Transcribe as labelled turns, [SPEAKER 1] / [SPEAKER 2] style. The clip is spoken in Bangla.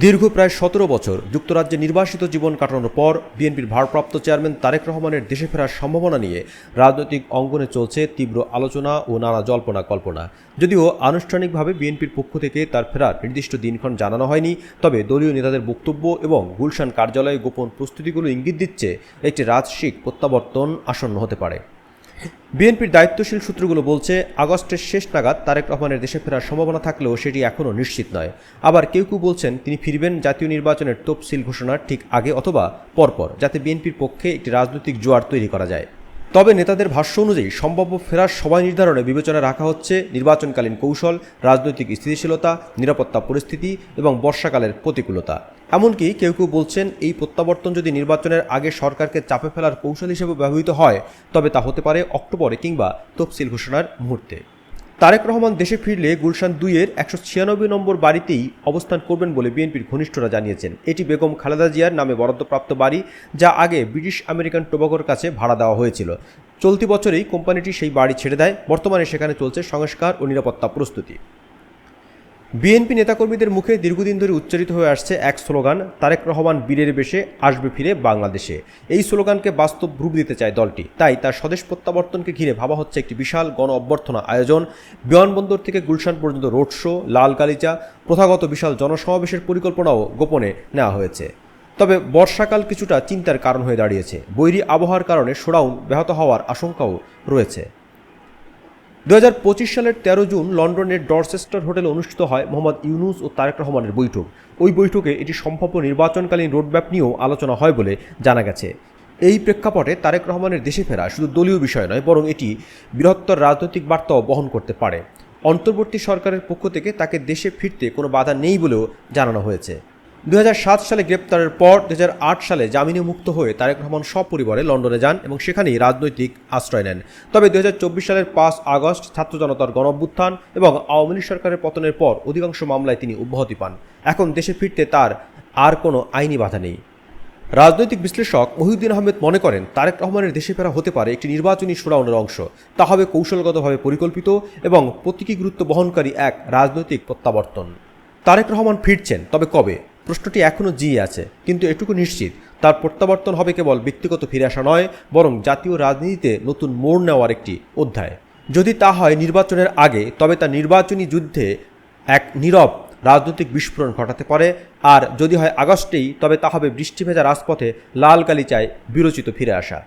[SPEAKER 1] দীর্ঘ প্রায় সতেরো বছর যুক্তরাজ্যে নির্বাসিত জীবন কাটানোর পর বিএনপির ভারপ্রাপ্ত চেয়ারম্যান তারেক রহমানের দেশে ফেরার সম্ভাবনা নিয়ে রাজনৈতিক অঙ্গনে চলছে তীব্র আলোচনা ও নানা জল্পনা কল্পনা। যদিও আনুষ্ঠানিকভাবে বিএনপির পক্ষ থেকে তার ফেরার নির্দিষ্ট দিনক্ষণ জানানো হয়নি, তবে দলীয় নেতাদের বক্তব্য এবং গুলশান কার্যালয়ে গোপন প্রস্তুতিগুলো ইঙ্গিত দিচ্ছে একটি রাজসিক প্রত্যাবর্তন আসন্ন হতে পারে। বিএনপির দায়িত্বশীল সূত্রগুলো বলছে, আগস্টের শেষ নাগাদ তারেক রহমানের দেশে ফেরার সম্ভাবনা থাকলেও সেটি এখনও নিশ্চিত নয়। আবার কেউ কেউ বলছেন, তিনি ফিরবেন জাতীয় নির্বাচনের তফসিল ঘোষণার ঠিক আগে অথবা পরপর, যাতে বিএনপির পক্ষে একটি রাজনৈতিক জোয়ার তৈরি করা যায়। তবে নেতাদের ভাষ্য অনুযায়ী সম্ভাব্য ফেরার সময় নির্ধারণে বিবেচনা রাখা হচ্ছে নির্বাচনকালীন কৌশল, রাজনৈতিক স্থিতিশীলতা, নিরাপত্তা পরিস্থিতি এবং বর্ষাকালের প্রতিকূলতা। এমনকি কেউ কেউ বলছেন এই প্রত্যাবর্তন যদি নির্বাচনের আগে সরকারকে চাপে ফেলার কৌশল হিসেবে ব্যবহৃত হয়, তবে তা হতে পারে অক্টোবরে কিংবা তফসিল ঘোষণার মুহূর্তে। তারেক রহমান দেশে ফিরলে গুলশান দুইয়ের একশো ছিয়ানব্বই নম্বর বাড়িতেই অবস্থান করবেন বলে বিএনপির ঘনিষ্ঠরা জানিয়েছেন। এটি বেগম খালেদা জিয়ার নামে বরাদ্দপ্রাপ্ত বাড়ি, যা আগে ব্রিটিশ আমেরিকান টোবাকোর কাছে ভাড়া দেওয়া হয়েছিল। চলতি বছরেই কোম্পানিটি সেই বাড়ি ছেড়ে দেয়। বর্তমানে সেখানে চলছে সংস্কার ও নিরাপত্তা প্রস্তুতি। বিএনপি নেতাকর্মীদের মুখে দীর্ঘদিন ধরে উচ্চারিত হয়ে আসছে এক স্লোগান, তারেক রহমান বীরের বেশে আসবে ফিরে বাংলাদেশে। এই স্লোগানকে বাস্তব রূপ দিতে চায় দলটি। তাই তার স্বদেশ প্রত্যাবর্তনকে ঘিরে ভাবা হচ্ছে একটি বিশাল গণ অভ্যর্থনা আয়োজন। বিমানবন্দর থেকে গুলশান পর্যন্ত রোড শো লাল গালিচা প্রথাগত বিশাল জনসমাবেশের পরিকল্পনাও গোপনে নেওয়া হয়েছে। তবে বর্ষাকাল কিছুটা চিন্তার কারণ হয়ে দাঁড়িয়েছে। বৈরী আবহাওয়ার কারণে শোডাউন ব্যাহত হওয়ার আশঙ্কাও রয়েছে। দু হাজার পঁচিশ সালের তেরো জুন লন্ডনের ডরচেস্টার হোটেলে অনুষ্ঠিত হয় মোহাম্মদ ইউনুস ও তারেক রহমানের বৈঠক। ওই বৈঠকে এটি সম্ভাব্য নির্বাচনকালীন রোডম্যাপ নিয়েও আলোচনা হয় বলে জানা গেছে। এই প্রেক্ষাপটে তারেক রহমানের দেশে ফেরা শুধু দলীয় বিষয় নয়, বরং এটি বৃহত্তর রাজনৈতিক বার্তাও বহন করতে পারে। অন্তর্বর্তী সরকারের পক্ষ থেকে তাকে দেশে ফিরতে কোনো বাধা নেই বলেও জানানো হয়েছে। দু হাজার সাত সালে গ্রেপ্তারের পর দু হাজার আট সালে জামিনে মুক্ত হয়ে তারেক রহমান সপরিবারে লন্ডনে যান এবং সেখানেই রাজনৈতিক আশ্রয় নেন। তবে দু হাজার চব্বিশ সালের পাঁচ আগস্ট ছাত্র জনতার গণঅভ্যুত্থান এবং আওয়ামী লীগ সরকারের পতনের পর অধিকাংশ মামলায় তিনি অব্যাহতি পান। এখন দেশে ফিরতে তার আর কোনো আইনি বাধা নেই। রাজনৈতিক বিশ্লেষক মহিউদ্দিন আহমেদ মনে করেন, তারেক রহমানের দেশে ফেরা হতে পারে একটি নির্বাচনী সুরাউনের অংশ। তা হবে কৌশলগতভাবে পরিকল্পিত এবং প্রতীকী গুরুত্ব বহনকারী এক রাজনৈতিক প্রত্যাবর্তন। তারেক রহমান ফিরছেন, তবে কবে? প্রশ্নটি এখনও জি আছে, কিন্তু এটুকু নিশ্চিত। তার প্রত্যাবর্তন হবে কেবল ব্যক্তিগত ফিরে আসা নয়, বরং জাতীয় রাজনীতিতে নতুন মোড় নেওয়ার একটি অধ্যায়। যদি তা হয় নির্বাচনের আগে, তবে তা নির্বাচনী যুদ্ধে এক নীরব রাজনৈতিক বিস্ফোরণ ঘটাতে পারে, আর যদি হয় আগস্টেই, তবে তা হবে বৃষ্টি ভেজা রাজপথে লাল গালিচায় বিরোচিত ফিরে আসা।